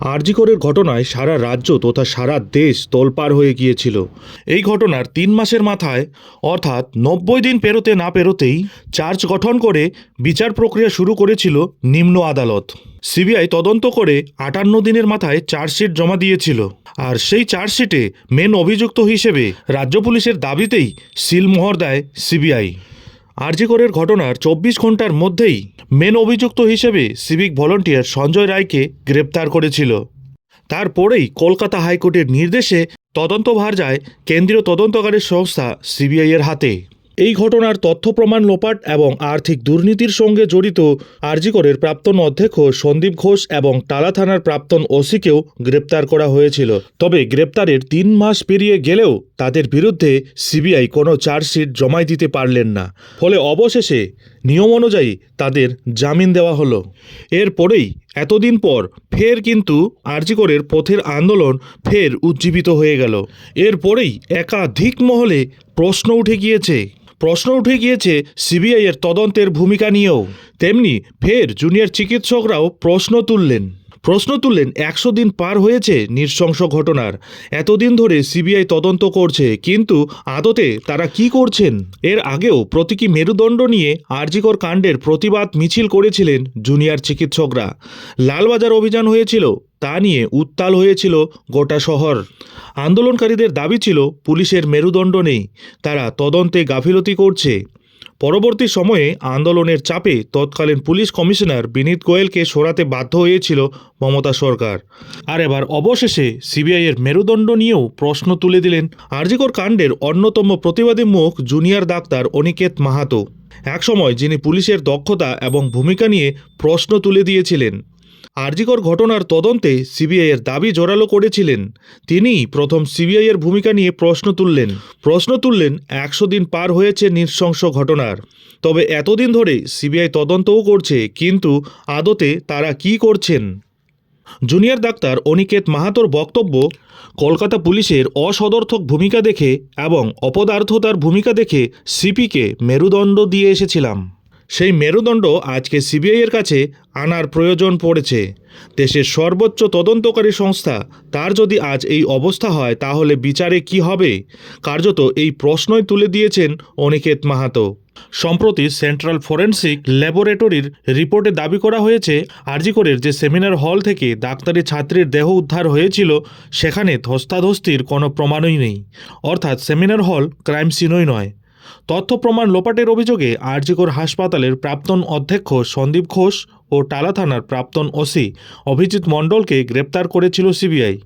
আরজিকরের ঘটনায় সারা রাজ্য তথা সারা দেশ তোলপাড় হয়ে গিয়েছিল। এই ঘটনার তিন মাসের মাথায়, অর্থাৎ নব্বই দিন পেরোতে না পেরোতেই চার্জ গঠন করে বিচার প্রক্রিয়া শুরু করেছিল নিম্ন আদালত। সিবিআই তদন্ত করে আটান্ন দিনের মাথায় চার্জশিট জমা দিয়েছিল। আর সেই চার্জশিটে মেন অভিযুক্ত হিসেবে রাজ্য পুলিশের দাবিতেই সিলমোহর দেয় সিবিআই। আরজিকরের ঘটনার চব্বিশ ঘণ্টার মধ্যেই মেন অভিযুক্ত হিসেবে সিভিক ভলান্টিয়ার সঞ্জয় রায়কে গ্রেপ্তার করেছিল। তারপরেই কলকাতা হাইকোর্টের নির্দেশে তদন্তভার যায় কেন্দ্রীয় তদন্তকারী সংস্থা সিবিআইয়ের হাতে। এই ঘটনার তথ্য প্রমাণ লোপাট এবং আর্থিক দুর্নীতির সঙ্গে জড়িত আরজিকরের প্রাক্তন অধ্যক্ষ সন্দীপ ঘোষ এবং টালা থানার প্রাক্তন ওসিকেও গ্রেপ্তার করা হয়েছিল। তবে গ্রেপ্তারের তিন মাস পেরিয়ে গেলেও তাদের বিরুদ্ধে সিবিআই কোনো চার্জশিট জমাই দিতে পারলেন না। ফলে অবশেষে নিয়ম অনুযায়ী তাদের জামিন দেওয়া হলো। এরপরেই এতদিন পর ফের কিন্তু আরজিকরের পথের আন্দোলন ফের উজ্জীবিত হয়ে গেল। এরপরেই একাধিক মহলে প্রশ্ন উঠে গিয়েছে প্রশ্ন উঠে গিয়েছে সিবিআই এর তদন্তের ভূমিকা নিয়েও। তেমনি ফের জুনিয়র চিকিৎসকরাও প্রশ্ন তুললেন। প্রশ্ন তুললেন, একশো দিন পার হয়েছে নৃশংস ঘটনার। এতদিন ধরে সিবিআই তদন্ত করছে, কিন্তু আদতে তারা কি করছেন? এর আগেও প্রতীকী মেরুদণ্ড নিয়ে আরজিকর কাণ্ডের প্রতিবাদ মিছিল করেছিলেন জুনিয়র চিকিৎসকরা। লালবাজার অভিযান হয়েছিল তা নিয়ে উত্তাল হয়েছিল গোটা শহর। আন্দোলনকারীদের দাবি ছিল, পুলিশের মেরুদণ্ড নেই, তারা তদন্তে গাফিলতি করছে। পরবর্তী সময়ে আন্দোলনের চাপে তৎকালীন পুলিশ কমিশনার বিনীত গোয়েলকে সরাতে বাধ্য হয়েছিল মমতা সরকার। আর এবার অবশেষে সিবিআইয়ের মেরুদণ্ড নিয়েও প্রশ্ন তুলে দিলেন আরজিকর কাণ্ডের অন্যতম প্রতিবাদী মুখ জুনিয়র ডাক্তার অনিকেত মাহাতো। একসময় যিনি পুলিশের দক্ষতা এবং ভূমিকা নিয়ে প্রশ্ন তুলে দিয়েছিলেন। আরজিকর ঘটনার তদন্তে সিবিআইয়ের দাবি জোরালো করেছিলেন। তিনিই প্রথম সিবিআইয়ের ভূমিকা নিয়ে প্রশ্ন তুললেন। প্রশ্ন তুললেন, একশো দিন পার হয়েছে নৃশংস ঘটনার। তবে এতদিন ধরে সিবিআই তদন্তও করছে, কিন্তু আদতে তারা কি করছেন? জুনিয়র ডাক্তার অনিকেত মাহাতোর বক্তব্য, কলকাতা পুলিশের অসদর্থক ভূমিকা দেখে এবং অপদার্থতার ভূমিকা দেখে সিপিকে মেরুদণ্ড দিয়ে এসেছিলাম। সেই মেরুদণ্ড আজকে সিবিআইয়ের কাছে আনার প্রয়োজন পড়েছে। দেশের সর্বোচ্চ তদন্তকারী সংস্থা, তার যদি আজ এই অবস্থা হয়, তাহলে বিচারে কি হবে? কার্যত এই প্রশ্নই তুলে দিয়েছেন অনিকেত মাহাতো। সম্প্রতি সেন্ট্রাল ফরেন্সিক ল্যাবরেটরির রিপোর্টে দাবি করা হয়েছে, আরজিকরের যে সেমিনার হল থেকে ডাক্তারি ছাত্রীর দেহ উদ্ধার হয়েছিল, সেখানে ধস্তাধস্তির কোনো প্রমাণই নেই। অর্থাৎ সেমিনার হল ক্রাইম সিনই নয়। তথ্য প্রমাণ লোপাটের অভিযোগে আরজিকর হাসপাতালের প্রাক্তন অধ্যক্ষ সন্দীপ ঘোষ ও টালা থানার প্রাক্তন ওসি অভিজিৎ মণ্ডলকে গ্রেপ্তার করেছিল সিবিআই।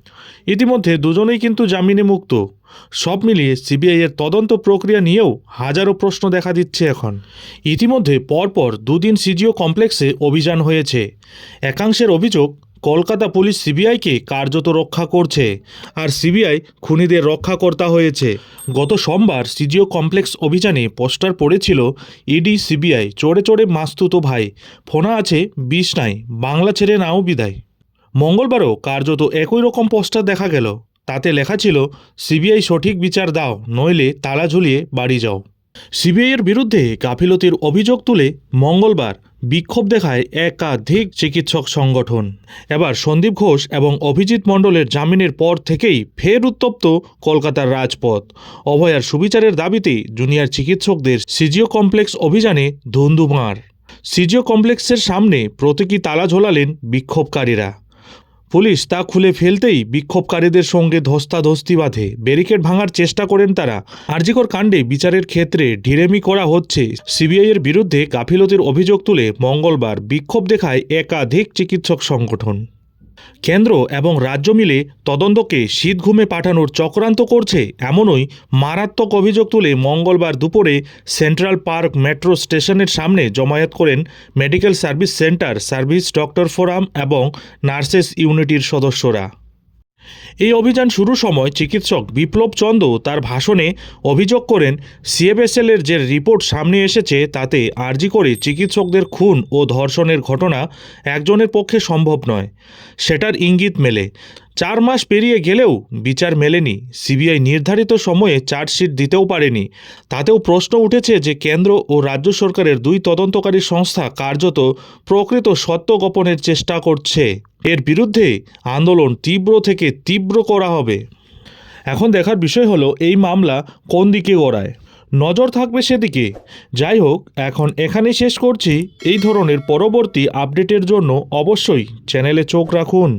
ইতিমধ্যে দুজনেই কিন্তু জামিনে মুক্ত। সব মিলিয়ে সিবিআইয়ের তদন্ত প্রক্রিয়া নিয়েও হাজারো প্রশ্ন দেখা দিচ্ছে এখন। ইতিমধ্যে পরপর দুদিন সিজিও কমপ্লেক্সে অভিযান হয়েছে। একাংশের অভিযোগ কলকাতা পুলিশ সিবিআইকে কার্যত রক্ষা করছে আর সিবিআই খুনিদের রক্ষাকর্তা হয়েছে। গত সোমবার সিজিও কমপ্লেক্স অভিযানে পোস্টার পড়েছিল, ইডি, সিবিআই চড়ে চড়ে মাস্তুতো ভাই। ফোনা আছে, বিষ নাই, বাংলা ছেড়ে নাও বিদায়। মঙ্গলবারও কার্যত একই রকম পোস্টার দেখা গেল। তাতে লেখা ছিল, সিবিআই সঠিক বিচার দাও, নইলে তালা ঝুলিয়ে বাড়ি যাও। সিবিআইয়ের বিরুদ্ধে গাফিলতির অভিযোগ তুলে মঙ্গলবার বিক্ষোভ দেখায় একাধিক চিকিৎসক সংগঠন। এবার সন্দীপ ঘোষ এবং অভিজিৎ মণ্ডলের জামিনের পর থেকেই ফের উত্তপ্ত কলকাতার রাজপথ। অভয়ার সুবিচারের দাবিতে জুনিয়র চিকিৎসকদের সিজিও কমপ্লেক্স অভিযানে ধুন্ধুমার। সিজিও কমপ্লেক্সের সামনে প্রতীকী তালা ঝোলালেন বিক্ষোভকারীরা। পুলিশ তা খুলে ফেলতেই বিক্ষোভকারীদের সঙ্গে ধস্তাধস্তি বাঁধে। ব্যারিকেড ভাঙার চেষ্টা করেন তারা। আরজিকর কাণ্ডে বিচারের ক্ষেত্রে ঢিরেমি করা হচ্ছে। সিবিআইয়ের বিরুদ্ধে গাফিলতির অভিযোগ তুলে মঙ্গলবার বিক্ষোভ দেখায় একাধিক চিকিৎসক সংগঠন। কেন্দ্র এবং রাজ্য মিলে তদন্তকে শীতঘুমে পাঠানোর চক্রান্ত করছে এমনই মারাত্মক অভিযোগ তুলে মঙ্গলবার দুপুরে সেন্ট্রাল পার্ক মেট্রো স্টেশনের সামনে জমায়েত করেন medical service centre service doctor forum এবং নার্সেস ইউনিটির সদস্যরা। এই অভিযান শুরুর সময় চিকিৎসক বিপ্লব চন্দ তার ভাষণে অভিযোগ করেন সিএফএসএল এর যে রিপোর্ট সামনে এসেছে তাতে আর্জি করে চিকিৎসকদের খুন ও ধর্ষণের ঘটনা একজনের পক্ষে সম্ভব নয়। সেটার ইঙ্গিত মেলে। চার মাস পেরিয়ে গেলেও বিচার মেলেনি। সিবিআই নির্ধারিত সময়ে চার্জশিট দিতেও পারেনি। তাতেও প্রশ্ন উঠেছে যে কেন্দ্র ও রাজ্য সরকারের দুই তদন্তকারী সংস্থা কার্যত প্রকৃত সত্য গোপনের চেষ্টা করছে। এর বিরুদ্ধে আন্দোলন তীব্র থেকে তীব্র করা হবে। এখন দেখার বিষয় হলো, এই মামলা কোন দিকে গড়ায়? নজর থাকবে সেদিকে। যাই হোক, এখন এখানেই শেষ করছি। এই ধরনের পরবর্তী আপডেটের জন্য অবশ্যই চ্যানেলে চোখ রাখুন।